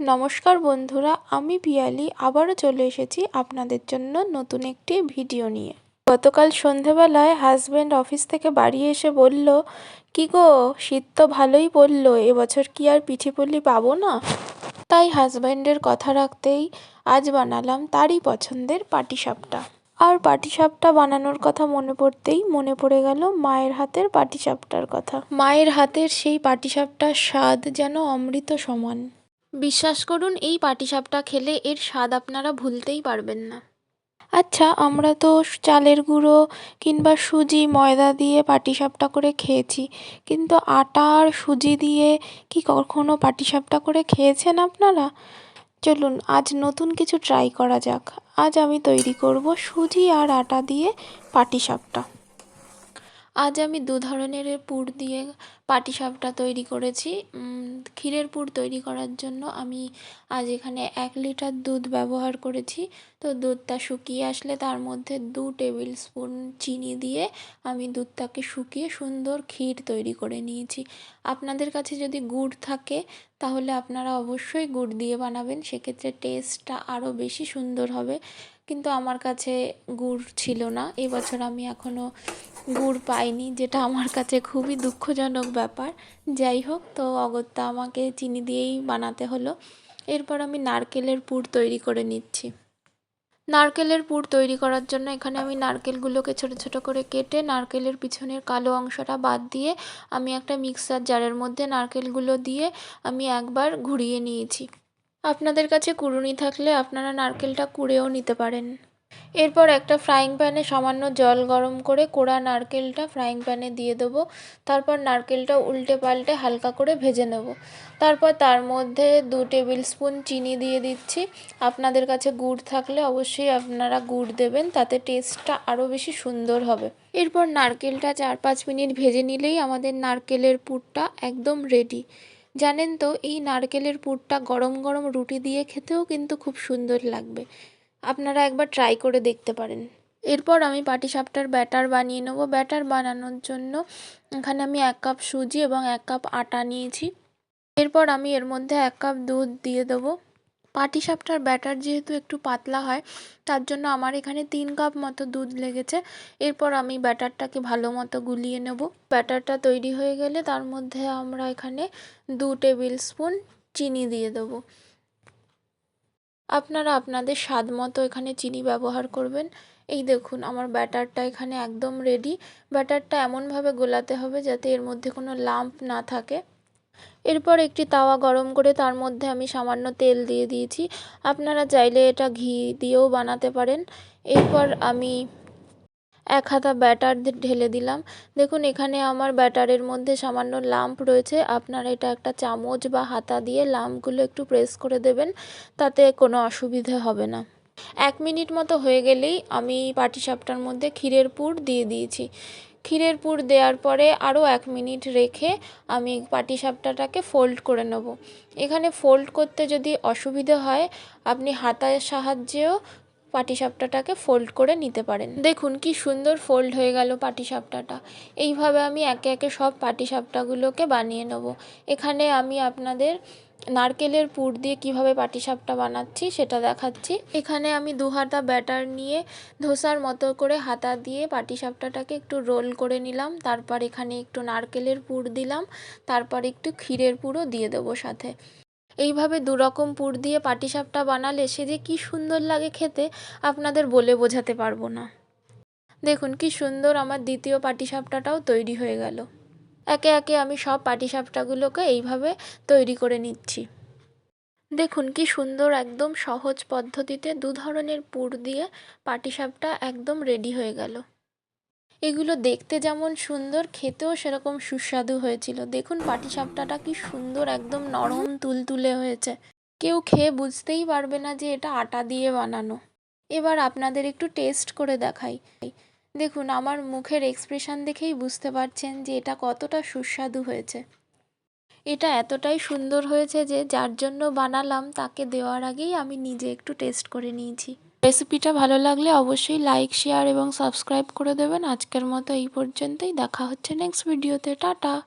নমস্কার বন্ধুরা, আমি পিয়ালি, আবারও চলে এসেছি আপনাদের জন্য নতুন একটি ভিডিও নিয়ে। গতকাল সন্ধেবেলায় হাজব্যান্ড অফিস থেকে বাড়ি এসে বলল, কি গো, শীত তো ভালোই পড়ল, এবছর কি আর পিঠে পুলি পাবো না? তাই হাজব্যান্ডের কথা রাখতেই আজ বানালাম তারই পছন্দের পাটিসাপটা। আর পাটিসাপটা বানানোর কথা মনে পড়তেই মনে পড়ে গেল মায়ের হাতের পাটিসাপটার কথা। মায়ের হাতের সেই পাটিসাপটার স্বাদ যেন অমৃত সমান। বিশ্বাস করুন, এই পাটিসাপটা খেলে এর স্বাদ আপনারা ভুলতেই পারবেন না। আচ্ছা আমরা তো চালের গুঁড়ো কিংবা সুজি, ময়দা দিয়ে পাটিসাপটা করে খেয়েছি, কিন্তু আটা আর সুজি দিয়ে কি কখনো পাটিসাপটা করে খেয়েছেন আপনারা? চলুন, আজ নতুন কিছু ট্রাই করা যাক। আজ আমি তৈরি করব সুজি আর আটা দিয়ে পাটিসাপটা। আজ আমি দু ধরনের পুর দিয়ে পাটিসাপটা তৈরি করেছি। ক্ষীরের পুর তৈরি করার জন্য আমি আজ এখানে এক লিটার দুধ ব্যবহার করেছি। তো দুধটা শুকিয়ে আসলে তার মধ্যে দু টেবিল স্পুন চিনি দিয়ে আমি দুধটাকে শুকিয়ে সুন্দর ক্ষীর তৈরি করে নিয়েছি। আপনাদের কাছে যদি গুড় থাকে, তাহলে আপনারা অবশ্যই গুড় দিয়ে বানাবেন। সেক্ষেত্রে টেস্টটা আরও বেশি সুন্দর হবে। কিন্তু আমার কাছে গুড় ছিল না। এবছর আমি এখনও গুড় পাইনি, যেটা আমার কাছে খুবই দুঃখজনক ব্যাপার। যাই হোক, তো অগত্যা আমাকে চিনি দিয়েই বানাতে হলো। এরপর আমি নারকেলের পুর তৈরি করে নিচ্ছি। নারকেলের পুর তৈরি করার জন্য এখানে আমি নারকেলগুলোকে ছোট ছোট করে কেটে নারকেলের পিছনের কালো অংশটা বাদ দিয়ে আমি একটা মিক্সার জারের মধ্যে নারকেলগুলো দিয়ে আমি একবার ঘুরিয়ে নিয়েছি। আপনাদের কাছে কুড়ুনি থাকলে আপনারা নারকেলটা কুড়েও নিতে পারেন। এরপর একটা ফ্রাইং প্যানে সামান্য জল গরম করে কোড়া নারকেলটা ফ্রাইং প্যানে দিয়ে দেবো। তারপর নারকেলটা উল্টে পাল্টে হালকা করে ভেজে নেব। তারপর তার মধ্যে দু টেবিল স্পুন চিনি দিয়ে দিচ্ছি। আপনাদের কাছে গুড় থাকলে অবশ্যই আপনারা গুড় দেবেন, তাতে টেস্টটা আরও বেশি সুন্দর হবে। এরপর নারকেলটা চার পাঁচ মিনিট ভেজে নিলেই আমাদের নারকেলের পুরটা একদম রেডি জানেন তো, এই নারকেলের পুরটা গরম গরম রুটি দিয়ে খেতেও কিন্তু খুব সুন্দর লাগবে। আপনারা একবার ট্রাই করে দেখতে পারেন। এরপর আমি পাটিসাপটার ব্যাটার বানিয়ে নেব। ব্যাটার বানানোর জন্য এখানে আমি এক কাপ সুজি এবং এক কাপ আটা নিয়েছি। এরপর আমি এর মধ্যে এক কাপ দুধ দিয়ে দেবো। পাটিসাপটার ব্যাটার যেহেতু একটু পাতলা হয়, তার জন্য আমার এখানে তিন কাপ মতো দুধ লেগেছে। এরপর আমি ব্যাটারটাকে ভালো মতো গুলিয়ে নেব। ব্যাটারটা তৈরি হয়ে গেলে তার মধ্যে আমরা এখানে দু টেবিল স্পুন চিনি দিয়ে দেবো। আপনারা আপনাদের স্বাদ মতো এখানে চিনি ব্যবহার করবেন। এই দেখুন, আমার ব্যাটারটা এখানে একদম রেডি ব্যাটারটা এমনভাবে গোলাতে হবে যাতে এর মধ্যে কোনো লাম্প না থাকে। এরপর একটি তাওয়া গরম করে তার মধ্যে আমি সামান্য তেল দিয়ে দিয়েছি। আপনারা চাইলে এটা ঘি দিয়েও বানাতে পারেন। এরপর আমি এক হাতা ব্যাটার ঢেলে দিলাম। দেখুন, এখানে আমার ব্যাটারের মধ্যে সামান্য লাম্প রয়েছে। আপনারা এটা একটা চামচ বা হাতা দিয়ে লাম্পগুলো একটু প্রেস করে দেবেন, তাতে কোনো অসুবিধে হবে না। এক মিনিট মতো হয়ে গেলেই আমি পাটিসাপটার মধ্যে ক্ষীরের পুর দিয়ে দিয়েছি। ক্ষীরের পুর দেওয়ার পরে আরও এক মিনিট রেখে আমি পাটিসাপটাটাকে ফোল্ড করে নেব। এখানে ফোল্ড করতে যদি অসুবিধে হয়, আপনি হাতার সাহায্যেও পাটিসাপটাটাকে ফোল্ড করে নিতে পারেন। দেখুন কি সুন্দর ফোল্ড হয়ে গেল পাটিসাপটাটা। এইভাবে আমি একে একে সব পাটিসাপটাগুলোকে বানিয়ে নেব। এখানে আমি আপনাদের নারকেলের পুর দিয়ে কীভাবে পাটিসাপটা বানাচ্ছি সেটা দেখাচ্ছি। এখানে আমি দু হাতা ব্যাটার নিয়ে ধোসার মতো করে হাতা দিয়ে পাটিসাপটাটাকে একটু রোল করে নিলাম। তারপর এখানে একটু নারকেলের পুর দিলাম। তারপর একটু ক্ষীরের পুরও দিয়ে দেবো সাথে। এইভাবে দু রকম পুর দিয়ে পাটিসাপটা বানালে সে যে কী সুন্দর লাগে খেতে আপনাদের বলে বোঝাতে পারব না। দেখুন কি সুন্দর আমার দ্বিতীয় পাটিসাপটাটাও তৈরি হয়ে গেল। একে একে আমি সব পাটিসাপটাগুলোকে এইভাবে তৈরি করে নিচ্ছি। দেখুন কি সুন্দর একদম সহজ পদ্ধতিতে দু ধরনের পুর দিয়ে পাটিসাপটা একদম রেডি হয়ে গেল। এগুলো দেখতে যেমন সুন্দর, খেতেও সেরকম সুস্বাদু হয়েছিল। দেখুন পাটিসাপটাটা কি সুন্দর একদম নরম তুলতুলে হয়েছে। কেউ খেয়ে বুঝতেই পারবে না যে এটা আটা দিয়ে বানানো। এবার আপনাদের একটু টেস্ট করে দেখাই। দেখুন, আমার মুখের এক্সপ্রেশন দেখেই বুঝতে পারছেন যে এটা কতটা সুস্বাদু হয়েছে। এটা এতটাই সুন্দর হয়েছে যে যার জন্য বানালাম তাকে দেওয়ার আগেই আমি নিজে একটু টেস্ট করে নিয়েছি। রেসিপিটা ভালো লাগলে অবশ্যই লাইক শেয়ার এবং সাবস্ক্রাইব করে দেবেন। আজকের মতো এই পর্যন্তই। দেখা হচ্ছে নেক্সট ভিডিওতে টাটা!